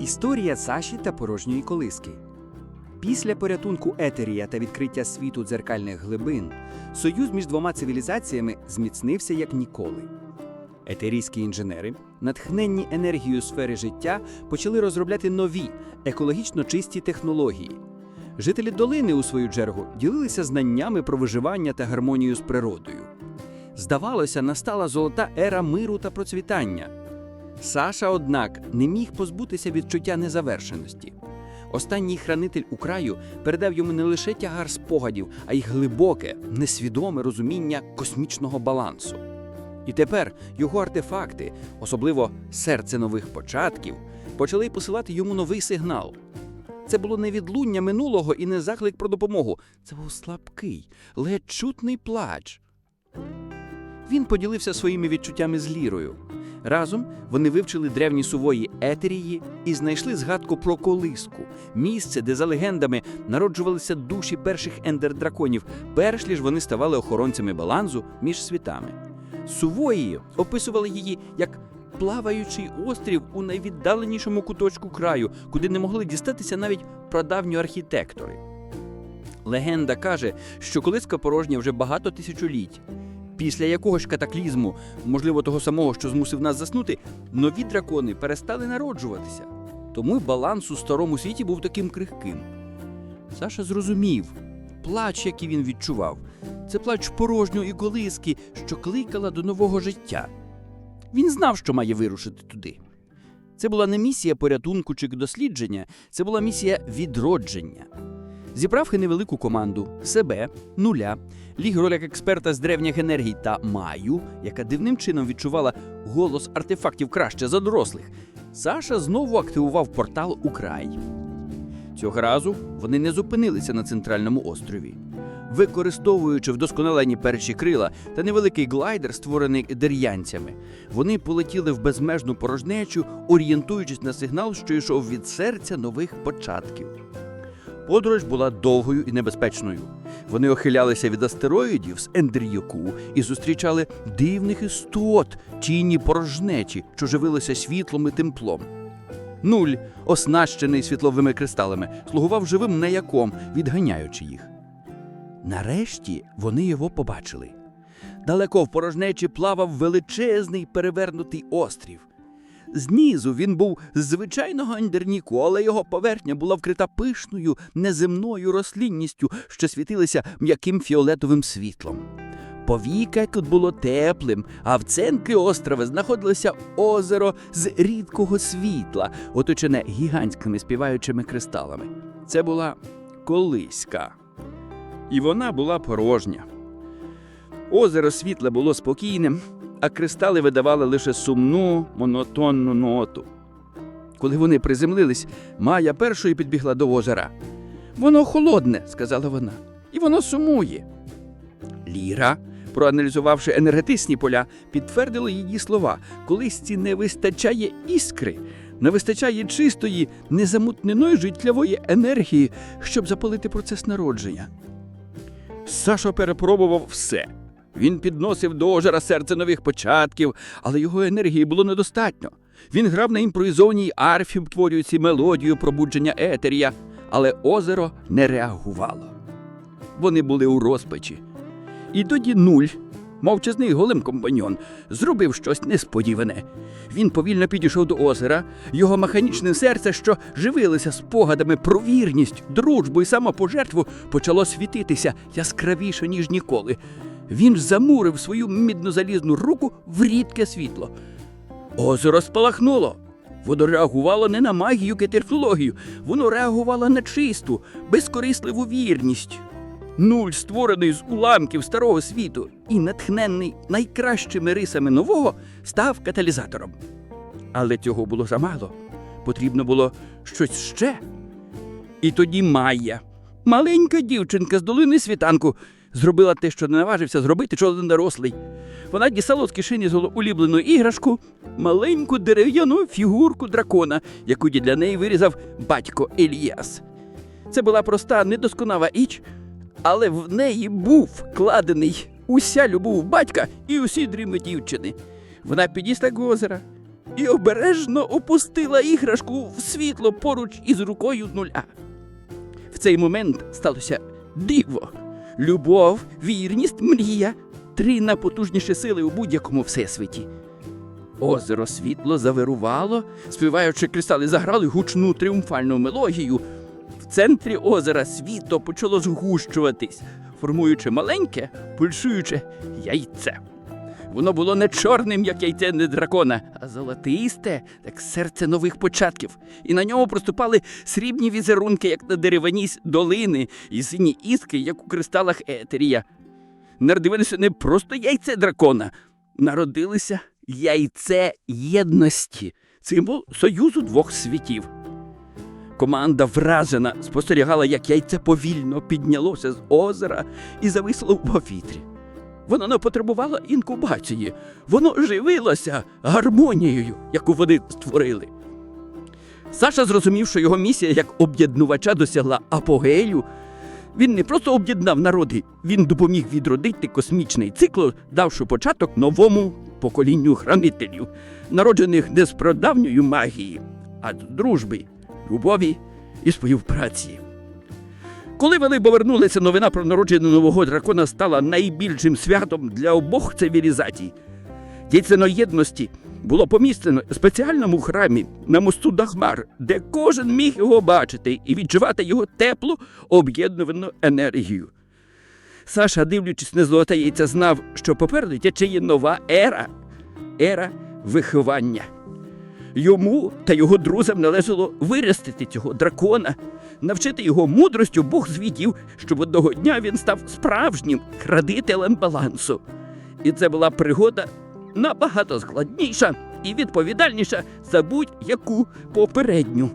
Історія Саші та порожньої колиски. Після порятунку Етерія та відкриття світу дзеркальних глибин союз між двома цивілізаціями зміцнився як ніколи. Етерійські інженери, натхненні енергією сфери життя, почали розробляти нові, екологічно чисті технології. Жителі долини, у свою чергу, ділилися знаннями про виживання та гармонію з природою. Здавалося, настала золота ера миру та процвітання. Саша, однак, не міг позбутися відчуття незавершеності. Останній хранитель у краю передав йому не лише тягар спогадів, а й глибоке, несвідоме розуміння космічного балансу. І тепер його артефакти, особливо серце нових початків, почали посилати йому новий сигнал. Це було не відлуння минулого і не заклик про допомогу. Це був слабкий, ледь чутний плач. Він поділився своїми відчуттями з лірою. Разом вони вивчили древні сувої етерії і знайшли згадку про колиску, місце, де за легендами народжувалися душі перших ендер-драконів, перш ніж вони ставали охоронцями балансу між світами. Сувої описували її як плаваючий острів у найвіддаленішому куточку краю, куди не могли дістатися навіть прадавні архітектори. Легенда каже, що колиска порожня вже багато тисячоліть. Після якогось катаклізму, можливо, того самого, що змусив нас заснути, нові дракони перестали народжуватися. Тому баланс у старому світі був таким крихким. Саша зрозумів, плач, який він відчував, це плач порожньої колиски, що кликала до нового життя. Він знав, що має вирушити туди. Це була не місія порятунку чи дослідження, це була місія відродження. Зібрав і невелику команду себе, нуля, ліг роль експерта з древніх енергій та Маю, яка дивним чином відчувала голос артефактів краще за дорослих. Саша знову активував портал у край. Цього разу вони не зупинилися на центральному острові. Використовуючи вдосконалені перші крила та невеликий глайдер, створений дер'янцями, вони полетіли в безмежну порожнечу, орієнтуючись на сигнал, що йшов від серця нових початків. Подорож була довгою і небезпечною. Вони охилялися від астероїдів з Ендріюку і зустрічали дивних істот, тіні порожнечі, що живилися світлом і темплом. Нуль, оснащений світловими кристалами, слугував живим неяком, відганяючи їх. Нарешті вони його побачили. Далеко в порожнечі плавав величезний перевернутий острів. Знизу він був з звичайного андерніку, але його поверхня була вкрита пишною неземною рослинністю, що світилися м'яким фіолетовим світлом. Повіка тут було теплим, а в центрі острова знаходилося озеро з рідкого світла, оточене гігантськими співаючими кристалами. Це була колиська. І вона була порожня. Озеро світле було спокійним, а кристали видавали лише сумну, монотонну ноту. Коли вони приземлились, Майя першою підбігла до озера. Воно холодне, сказала вона, і воно сумує. Ліра, проаналізувавши енергетичні поля, підтвердила її слова: колисці не вистачає іскри, не вистачає чистої, незамутненої життєвої енергії, щоб запалити процес народження. Саша перепробував все. Він підносив до озера серце нових початків, але його енергії було недостатньо. Він грав на імпровізованій арфі, втворюючи мелодію пробудження етерія, але озеро не реагувало. Вони були у розпачі. І тоді нуль, мовчазний голим компаньон, зробив щось несподіване. Він повільно підійшов до озера, його механічне серце, що живилося спогадами про вірність, дружбу і самопожертву, почало світитися яскравіше, ніж ніколи. Він замурив свою мідно-залізну руку в рідке світло. Озеро спалахнуло. Воно реагувало не на магію кетерфологію, воно реагувало на чисту, безкорисливу вірність. Нуль, створений з уламків старого світу і натхнений найкращими рисами нового, став каталізатором. Але цього було замало. Потрібно було щось ще. І тоді Майя, маленька дівчинка з долини світанку, зробила те, що не наважився зробити чоловік дорослий. Вона дістала з кишені улюблену іграшку, маленьку дерев'яну фігурку дракона, яку для неї вирізав батько Еліас. Це була проста, недосконала іч, але в неї був вкладений уся любов батька і усі дріми дівчини. Вона підійшла до озера, і обережно опустила іграшку в світло поруч із рукою нуля. Цей момент сталося диво. Любов, вірність, мрія три найпотужніші сили у будь-якому всесвіті. Озеро світло завирувало, співаючи кристали, заграли гучну тріумфальну мелодію. В центрі озера світло почало згущуватись, формуючи маленьке, пульсуюче яйце. Воно було не чорним, як яйце не дракона, а золотисте, як серце нових початків. І на ньому проступали срібні візерунки, як на дереваній с- долини, і сині іски, як у кристалах етерія. Народилося не просто яйце дракона, народилося яйце єдності, символ союзу двох світів. Команда вражена спостерігала, як яйце повільно піднялося з озера і зависло в повітрі. Воно не потребувало інкубації, воно живилося гармонією, яку вони створили. Саша зрозумів, що його місія як об'єднувача досягла апогею. Він не просто об'єднав народи, він допоміг відродити космічний цикл, давши початок новому поколінню хранителів, народжених не з прадавньої магії, а з дружби, любові і співпраці. Коли вони повернулися, новина про народження нового дракона стала найбільшим святом для обох цивілізацій. Яйцено єдності було помістено в спеціальному храмі на мосту Дахмар, де кожен міг його бачити і відчувати його теплу об'єднувану енергію. Саша, дивлячись на золоте яйце, знав, що попереду тече нова ера ера виховання. Йому та його друзям належало виростити цього дракона, навчити його мудростю Бог звідів, щоб одного дня він став справжнім крадителем балансу. І це була пригода набагато складніша і відповідальніша за будь-яку попередню.